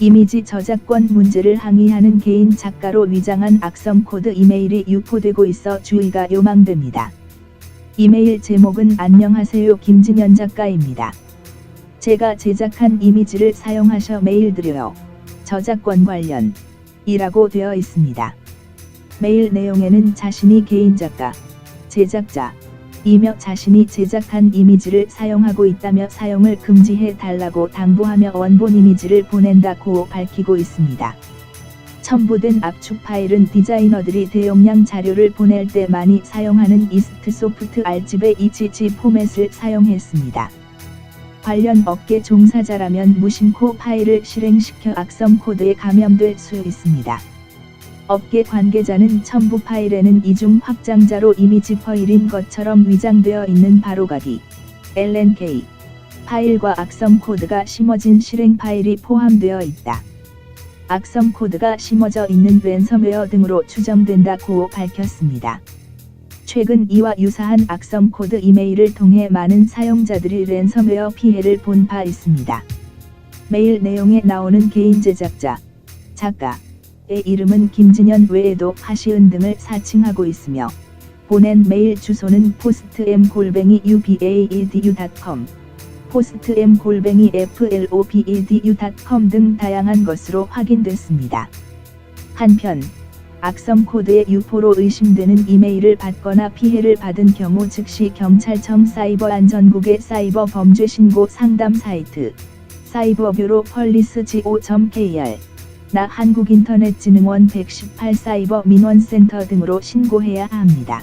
이미지 저작권 문제를 항의하는 개인 작가로 위장한 악성 코드 이메일이 유포되고 있어 주의가 요망됩니다. 이메일 제목은 안녕하세요 김진현 작가입니다. 제가 제작한 이미지를 사용하셔 메일 드려요. 저작권 관련 이라고 되어 있습니다. 메일 내용에는 자신이 개인 작가, 제작자, 이며 자신이 제작한 이미지를 사용하고 있다며 사용을 금지해 달라고 당부하며 원본 이미지를 보낸다고 밝히고 있습니다. 첨부된 압축 파일은 디자이너들이 대용량 자료를 보낼 때 많이 사용하는 이스트 소프트 알집의 EGG 포맷을 사용했습니다. 관련 업계 종사자라면 무심코 파일을 실행시켜 악성 코드에 감염될 수 있습니다. 업계 관계자는 첨부 파일에는 이중 확장자로 이미지 파일인 것처럼 위장되어 있는 바로가기 LNK 파일과 악성 코드가 심어진 실행 파일이 포함되어 있다. 악성 코드가 심어져 있는 랜섬웨어 등으로 추정된다고 밝혔습니다. 최근 이와 유사한 악성 코드 이메일을 통해 많은 사용자들이 랜섬웨어 피해를 본 바 있습니다. 메일 내용에 나오는 개인 제작자, 작가, 의 이름은 김진현 외에도 하시은 등을 사칭하고 있으며 보낸 메일 주소는 골뱅이 flopedu.com 등 다양한 것으로 확인됐습니다. 한편 악성 코드의 유포로 의심되는 이메일을 받거나 피해를 받은 경우 즉시 경찰청 사이버안전국의 사이버 범죄 신고 상담 사이트 사이버뷰로 펄리스go.kr 나 한국인터넷진흥원 118 사이버 민원센터 등으로 신고해야 합니다.